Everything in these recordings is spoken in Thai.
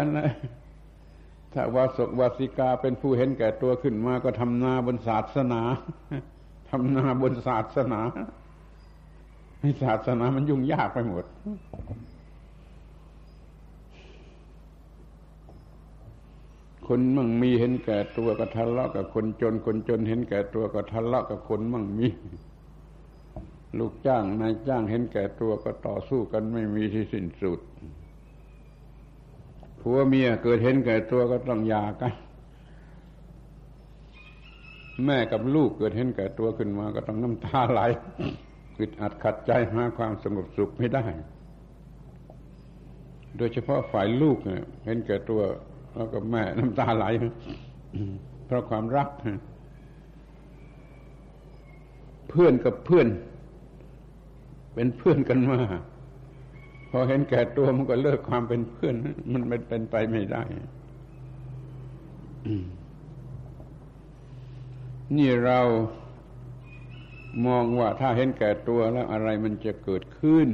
อันนะถ้าวาสกวาสิกาเป็นผู้เห็นแก่ตัวขึ้นมาก็ทำนาบนศาสนาทำนาบนศาสนาให้ศาสนามันยุ่งยากไปหมด คนมั่งมีเห็นแก่ตัวก็ทะเลาะกับคนจน คนจนเห็นแก่ตัวก็ทะเลาะกับคนมั่งมี ลูกจ้างนายจ้างเห็นแก่ตัวก็ต่อสู้กันไม่มีที่สิ้นสุด ผัวเมียเกิดเห็นแก่ตัวก็ต้องหย่ากัน แม่กับลูกเกิดเห็นแก่ตัวขึ้นมา ก็ต้องน้ำตาไหลอึดอัดขัดใจหาความสงบสุขไม่ได้ โดยเฉพาะฝ่ายลูกเห็นแก่ตัว แล้วก็แม่น้ำตาไหลเพราะความรัก เพื่อนกับเพื่อน เป็นเพื่อนกันมา อเห็นแก่ตัวมันก็เลิกความเป็นเพื่อน มันเป็นไปไม่ได้ นี่เรามองว่าถ้าเห็นแก่ตัวแล้วอะไรมันจะเกิดขึ้น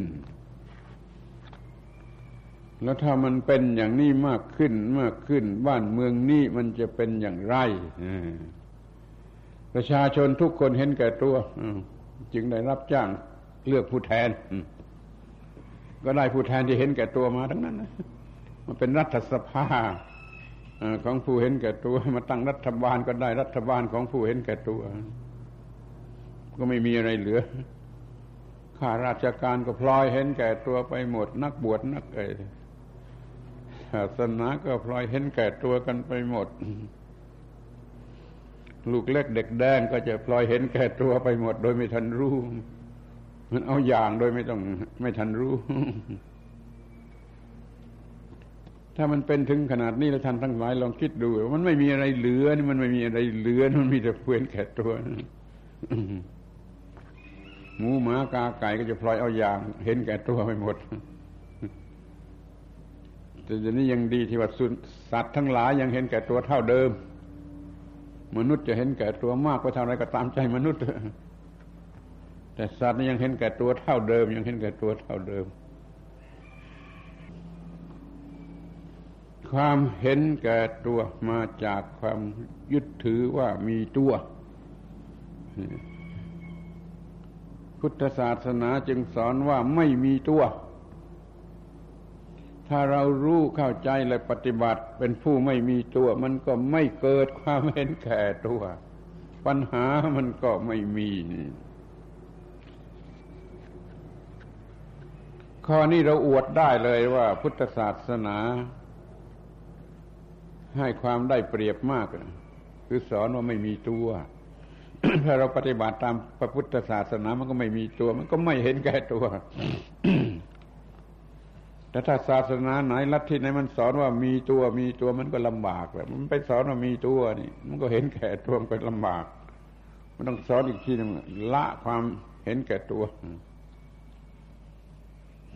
แล้วถ้ามันเป็นอย่างนี้มากขึ้นมากขึ้น บ้านเมืองนี้มันจะเป็นอย่างไรประชาชนทุกคนเห็นแก่ตัว จึงได้รับจ้างเลือกผู้แทน ก็ได้ผู้แทนที่เห็นแก่ตัวมาทั้งนั้นมันเป็นรัฐสภาของผู้เห็นแก่ตัวมาตั้งรัฐบาลก็ได้รัฐบาลของผู้เห็นแก่ตัว ก็ไม่มีอะไรเหลือข้าราชการก็พลอยเห็นแก่ตัวไปหมด นักบวชนักเอ๋ศาสนาก็พลอยเห็นแก่ตัวกันไปหมด ลูกเล็กเด็กแดงก็จะพลอยเห็นแก่ตัวไปหมด โดยไม่ทันรู้ มันเอาอย่างโดยไม่ต้องไม่ทันรู้ ถ้ามันเป็นถึงขนาดนี้แล้วท่านทั้งหลายลองคิดดู มันไม่มีอะไรเหลือนี่มันไม่มีอะไรเหลือมันมีแต่เพื่อนแค่ตัวหมูหมากาไก่ก็จะพลอยเอาอย่าง เห็นแก่ตัวไปหมดแต่เดี๋ยวนี้ยังดีที่ว่าสัตว์ทั้งหลายยังเห็นแก่ตัวเท่าเดิม มนุษย์จะเห็นแก่ตัวมากไปเท่าไรก็ตามใจมนุษย์ แต่สัตว์ยังเห็นแก่ตัวเท่าเดิม ยังเห็นแก่ตัวเท่าเดิม ความเห็นแก่ตัวมาจากความยึดถือว่ามีตัว พุทธศาสนาจึงสอนว่าไม่มีตัว ถ้าเรารู้เข้าใจและปฏิบัติเป็นผู้ไม่มีตัว มันก็ไม่เกิดความเห็นแก่ตัว ปัญหามันก็ไม่มี ข้อนี้เราอวดได้เลยว่าพุทธศาสนา ให้ความได้เปรียบมาก คือสอนว่าไม่มีตัวถ้าเราปฏิบัติตามพระพุทธศาสนามันก็ไม่มีตัว มันก็ไม่เห็นแก่ตัว แต่ถ้าศาสนาไหนลัทธิไหนมันสอนว่ามีตัวมีตัวมันก็ลำบากแบบมันไปสอนว่ามีตัวนี่ มันก็เห็นแก่ตัวมันก็ลำบาก มันต้องสอนอีกทีนึงละความเห็นแก่ตัว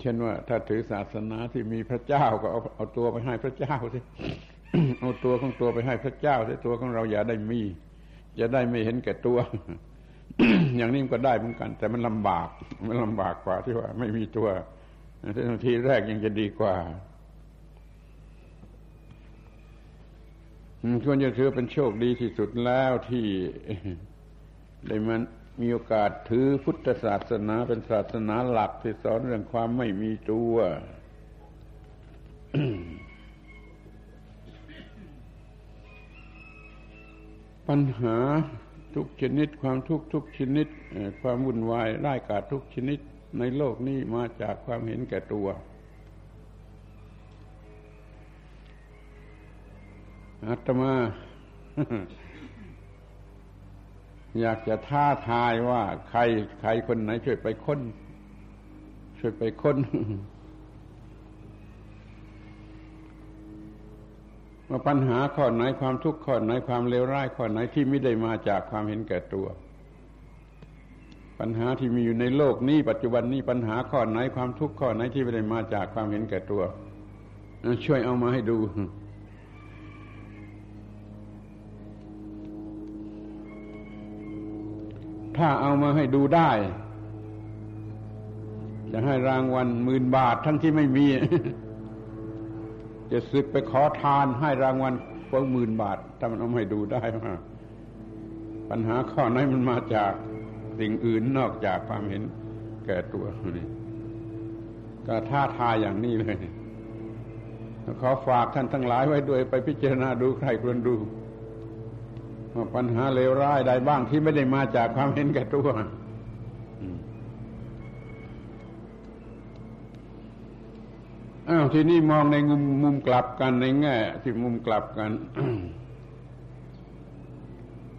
เช่นว่าถ้าถือศาสนาที่มีพระเจ้าก็เอาเอาตัวไปให้พระเจ้าสิเอาตัวของตัวไปให้พระเจ้าสิตัวของเราอย่าได้มี จะได้ไม่เห็นแก่ตัว อย่างนี้มันก็ได้เหมือนกัน แต่มันลำบาก มันลำบากกว่าที่ว่า ไม่มีตัวทีแรกยังจะดีกว่าควรจะถือเป็นโชคดีที่สุดแล้วที่ได้มัน มีโอกาสถือพุทธศาสนาเป็นศาสนาหลักที่สอนเรื่องความไม่มีตัว ปัญหาทุกชนิด ความทุกข์ทุกชนิด ความวุ่นวายร้ายกาทุกชนิดในโลกนี้มาจากความเห็นแก่ตัว อาตมา อยากจะท้าทายว่า ใครใครคนไหนช่วยไปค้น ช่วยไปค้นว่าปัญหาข้อไหนความทุกข์ข้อไหนความเลวร้ายข้อไหนที่ไม่ได้มาจากความเห็นแก่ตัว ปัญหาที่มีอยู่ในโลกนี้ ปัจจุบันนี้ปัญหาข้อไหนความทุกข์ข้อไหนที่ไม่ได้มาจากความเห็นแก่ตัว ช่วยเอามาให้ดู ถ้าเอามาให้ดูได้ จะให้รางวัลหมื่นบาททั้งที่ไม่มี จะศึกไปขอทานให้รางวัลพวกหมื่นบาท ถ้ามันเอาไม่ดูได้ว่าปัญหาข้อไหนมันมาจากสิ่งอื่นนอกจากความเห็นแก่ตัวนี่ก็ท้าทายอย่างนี้เลยขอฝากท่านทั้งหลายไว้ด้วยไปพิจารณาดูใครควรดู ปัญหาเลวร้ายใดบ้างที่ไม่ได้มาจากความเห็นแก่ตัวอ้าวทีนี้มองในมุมมุมกลับกันในแง่ที่มุมกลับกัน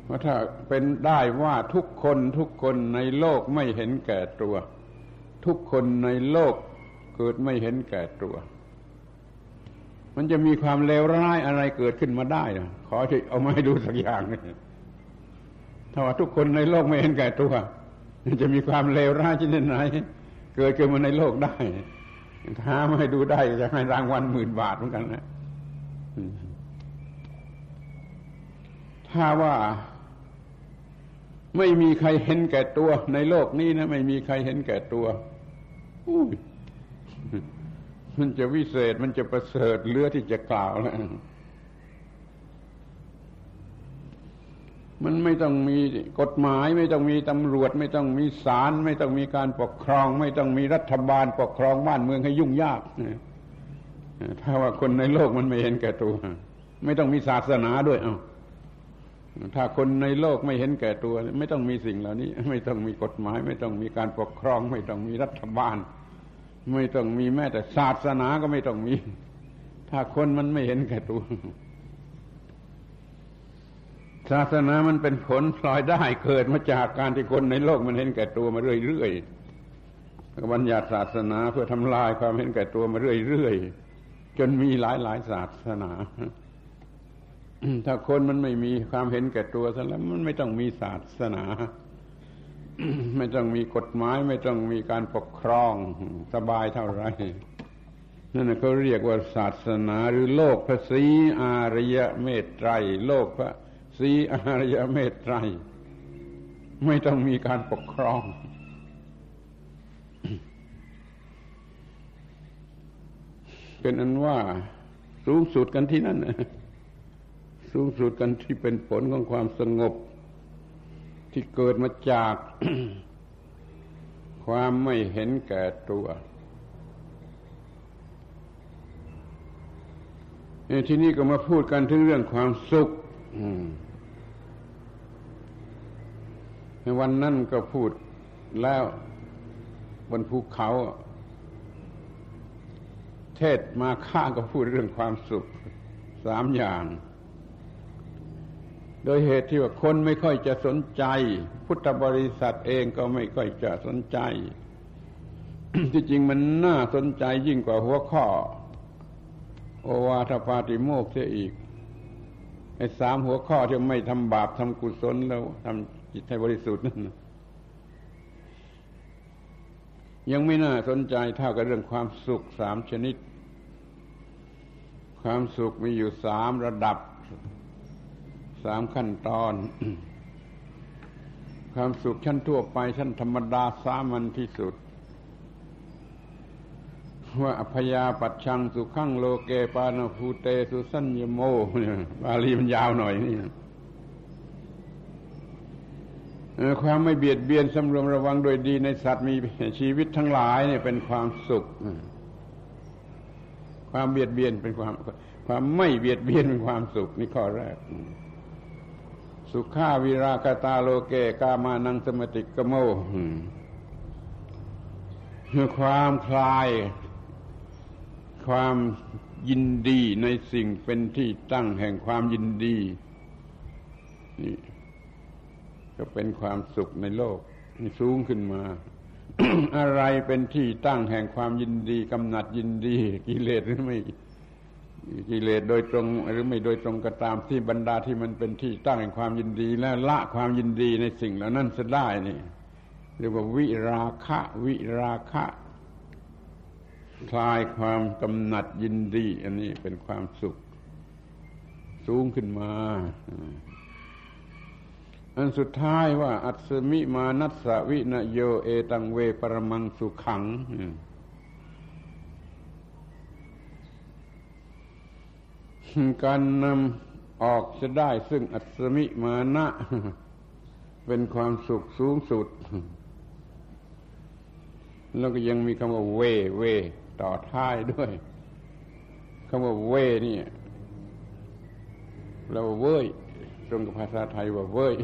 ว่าถ้าเป็นได้ว่าทุกคนทุกคนในโลกไม่เห็นแก่ตัว ทุกคนในโลกเกิดไม่เห็นแก่ตัว มันจะมีความเลวร้ายอะไรเกิดขึ้นมาได้นะ ขอที่เอามาให้ดูสักอย่างนึงถ้าว่าทุกคนในโลกไม่เห็นแก่ตัวจะมีความเลวร้ายชนิดไหน เกิดขึ้นมาในโลกได้หามาให้ดูได้จะให้รางวัลหมื่นบาทเหมือนกันนะถ้าว่าไม่มีใครเห็นแก่ตัว ในโลกนี้นะไม่มีใครเห็นแก่ตัวมันจะวิเศษมันจะประเสริฐเลือที่จะกล่าวแล้ว มันไม่ต้องมีกฎหมาย ไม่ต้องมีตำรวจ ไม่ต้องมีศาลไม่ต้องมีการปกครอง ไม่ต้องมีรัฐบาลปกครองบ้านเมืองให้ยุ่งยากถ้าว่าคนในโลกมันไม่เห็นแก่ตัว ไม่ต้องมีศาสนาด้วยเอาถ้าคนในโลกไม่เห็นแก่ตัว ไม่ต้องมีสิ่งเหล่านี้ ไม่ต้องมีกฎหมาย ไม่ต้องมีการปกครอง ไม่ต้องมีรัฐบาล ไม่ต้องมีแม้แต่ศาสนาก็ไม่ต้องมี ถ้าคนมันไม่เห็นแก่ตัว ศาสนามันเป็นผลพลอยได้เกิดมาจากการที่คนในโลกมันเห็นแก่ตัวมาเรื่อยๆบัญญัติศาสนาเพื่อทำลายความเห็นแก่ตัวมาเรื่อยๆจนมีหลายๆศาสนา ถ้าคนมันไม่มีความเห็นแก่ตัวซะแล้วมันไม่ต้องมีศาสนา ไม่ต้องมีกฎหมาย ไม่ต้องมีการปกครองสบายเท่าไหร่นั่นเขาเรียกว่าศาสนาหรือโลกพระศรีอารยเมตไตรโลกพระ สีอารยเมตไตร ไม่ต้องมีการปกครอง เป็นอันว่าสูงสุดกันที่นั่นสูงสุดกันที่เป็นผลของความสงบ ที่เกิดมาจาก ความไม่เห็นแก่ตัวทีนี้ก็มาพูดกันถึงเรื่องความสุขใน วันนั้นก็พูดแล้วบนภูเขา เทศมาข้าก็พูดเรื่องความสุขสามอย่าง โดยเหตุที่ว่าคนไม่ค่อยจะสนใจ พุทธบริษัทเองก็ไม่ค่อยจะสนใจ ที่จริงมันน่าสนใจยิ่งกว่าหัวข้อ โอวาทปาติโมกเสียอีกไอ้สามหัวข้อที่ไม่ทำบาปทำกุศลแล้วทำ จิตให้บริสุทธิ์นั่นยังไม่น่าสนใจเท่ากับเรื่องความสุขสามชนิด ความสุขมีอยู่สามระดับสามขั้นตอน ความสุขชั้นทั่วไปชั้นธรรมดาสามัญที่สุด ว่าอพยาปัจชังสุขังโลเกปานภูเตสุสัญญโมเนี่ยบาลีมันยาวหน่อยนี่ ความไม่เบียดเบียนสำรวมระวังโดยดีในสัตว์มีชีวิตทั้งหลายเนี่ยเป็นความสุข ความเบียดเบียนเป็นความ ความไม่เบียดเบียนเป็นความสุขนี่ข้อแรก สุขาวิราคตาโลเกกามานังสมติกโมความคลาย ความยินดีในสิ่งเป็นที่ตั้งแห่งความยินดีนี่ ก็เป็นความสุขในโลกนี่สูงขึ้นมา อะไรเป็นที่ตั้งแห่งความยินดีกำหนัดยินดี กิเลสหรือไม่กิเลสโดยตรงหรือไม่โดยตรงก็ตามที่บรรดาที่มันเป็นที่ตั้งแห่งความยินดี แล้วละความยินดีในสิ่งเหล่านั้นจะได้นี่เรียกว่าวิราคะ วิราคะคลายความกำหนัดยินดี อันนี้เป็นความสุข สูงขึ้นมา อันสุดท้ายว่า อัศมิมานัสสวินโยเอตังเวปรมังสุขังการนำออกจะได้ซึ่งอัศมิมานะ เป็นความสุขสูงสุด แล้วก็ยังมีคำว่าเว เว ต่อท้ายด้วยคำว่าเว เนี่ยเราเว้ย ตรงกับภาษาไทยว่าเว้ย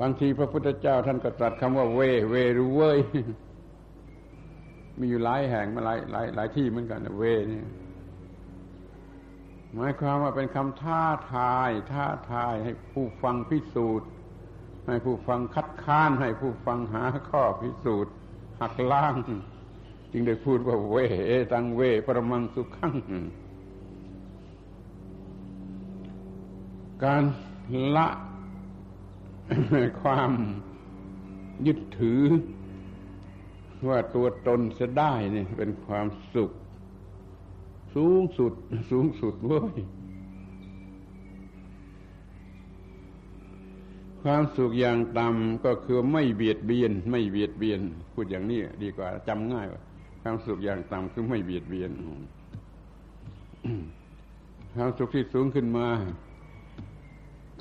บางทีพระพุทธเจ้าท่านก็ตรัสคำว่าเว เวหรือเว้ย มีอยู่หลายแห่งมาหลายหลายหลายที่เหมือนกันเวนี่หมายความว่าเป็นคำท้าทาย ท้าทายให้ผู้ฟังพิสูจน์ ให้ผู้ฟังคัดค้าน ให้ผู้ฟังหาข้อพิสูจน์ หักล้าง จึงได้พูดว่าเวตังเว ปรมังสุขัง การละความยึดถือ ว่าตัวตนจะได้เนี่ยเป็นความสุข สูงสุด สูงสุดเว้ยความสุขอย่างต่ำก็คือไม่เบียดเบียน ไม่เบียดเบียน พูดอย่างนี้ดีกว่าจำง่ายว่าความสุขอย่างต่ำคือไม่เบียดเบียนความสุขที่สูงขึ้นมา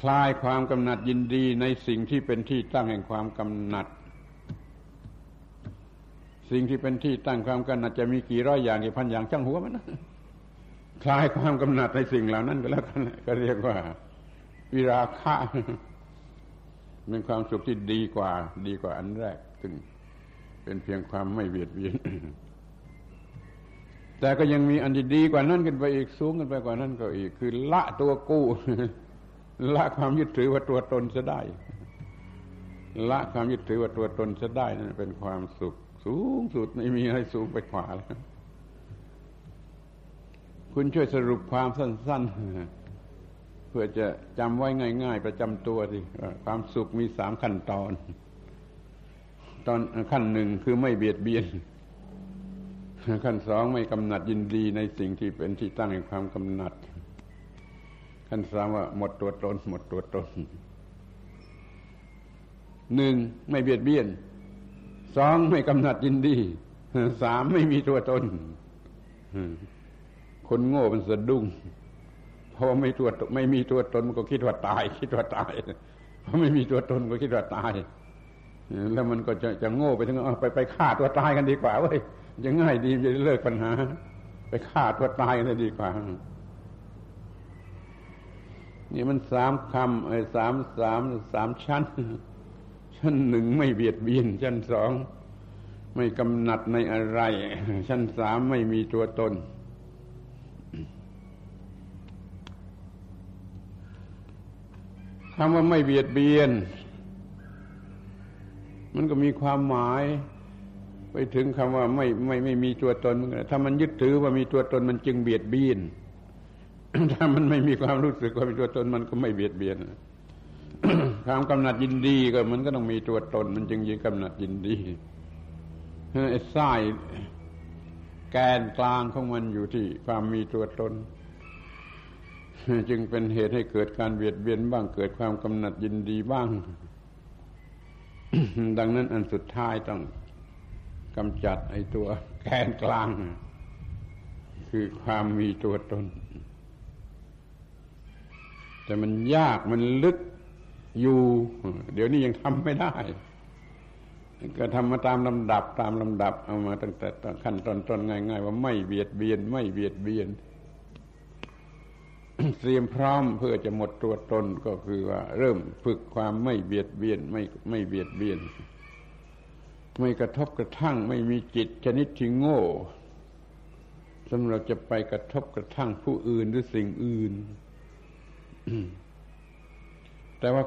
คลายความกำหนัดยินดีในสิ่งที่เป็นที่ตั้งแห่งความกำหนัด สิ่งที่เป็นที่ตั้งความกำหนัดจะมีกี่ร้อยอย่างกี่พันอย่างช่างหัวมันนะคลายความกำหนัดในสิ่งเหล่านั้นก็แล้วกันก็เรียกว่า วิราคะเป็นความสุขที่ดีกว่า ดีกว่าอันแรกซึ่งเป็นเพียงความไม่เบียดเบียนแต่ก็ยังมีอันที่ดีกว่านั้นขึ้นไปอีกสูงขึ้นไปกว่านั้นก็อีก คือละตัวกู้ ละความยึดถือว่าตัวตนจะได้ ละความยึดถือว่าตัวตนจะได้นั่นเป็นความสุข สูงสุดไม่มีอะไรสูงไปกว่าแล้วคุณช่วยสรุปความสั้น ๆ เพื่อจะจำไว้ง่าย ๆ ประจำตัวสิความสุขมีสามขั้นตอน ตอนขั้นหนึ่งคือไม่เบียดเบียน ขั้นสองไม่กำหนัดยินดีในสิ่งที่เป็นที่ตั้งแห่งความกำหนัด ท่านสามว่าหมดตัวตน หมดตัวตนหนึ่งไม่เบียดเบียนสองไม่กำหนัดยินดีสามไม่มีตัวตนคนโง่มันสะดุ้งเพราะไม่ตัวไม่มีตัวตนมันก็คิดว่าตาย คิดว่าตายเพราะไม่มีตัวตนก็คิดว่าตาย แล้วมันก็จะจะโง่ไปถึงไปไปฆ่าตัวตายกันดีกว่าเว้ยจะง่ายดีจะเลิกปัญหา ไปฆ่าตัวตายกันดีกว่า นี่มันสามคำไอ้สามสามสามชั้น ชั้นหนึ่งไม่เบียดเบียน ชั้นสองไม่กำหนัดในอะไร ชั้นสามไม่มีตัวตน คำว่าไม่เบียดเบียน มันก็มีความหมาย ไปถึงคำว่าไม่ไม่ไม่มีตัวตน ถ้ามันยึดถือว่ามีตัวตนมันจึงเบียดเบียน ถ้ามันไม่มีความรู้สึกว่าเป็นตัวตนมันก็ไม่เบียดเบียนความกำหนัดยินดีก็มันก็ต้องมีตัวตน มันจึงยินกำหนัดยินดีไอ้ไส้แกนกลางของมันอยู่ที่ความมีตัวตน จึงเป็นเหตุให้เกิดการเบียดเบียนบ้างเกิดความกำหนัดยินดีบ้าง ดังนั้นอันสุดท้ายต้องกำจัดไอ้ตัวแกนกลาง คือความมีตัวตน แต่มันยากมันลึกอยู่ เดี๋ยวนี้ยังทำไม่ได้ ก็ทำมาตามลำดับตามลำดับ เอามาตั้งแต่ขั้นตอนต้นง่าย ๆ ว่าไม่เบียดเบียน ไม่เบียดเบียนเตรียมพร้อมเพื่อจะหมดตัวตนก็คือว่า เริ่มฝึกความไม่เบียดเบียน ไม่ไม่เบียดเบียน ไม่กระทบกระทั่ง ไม่มีจิตชนิดที่โง่สำหรับจะไปกระทบกระทั่งผู้อื่นหรือสิ่งอื่น แต่ว่า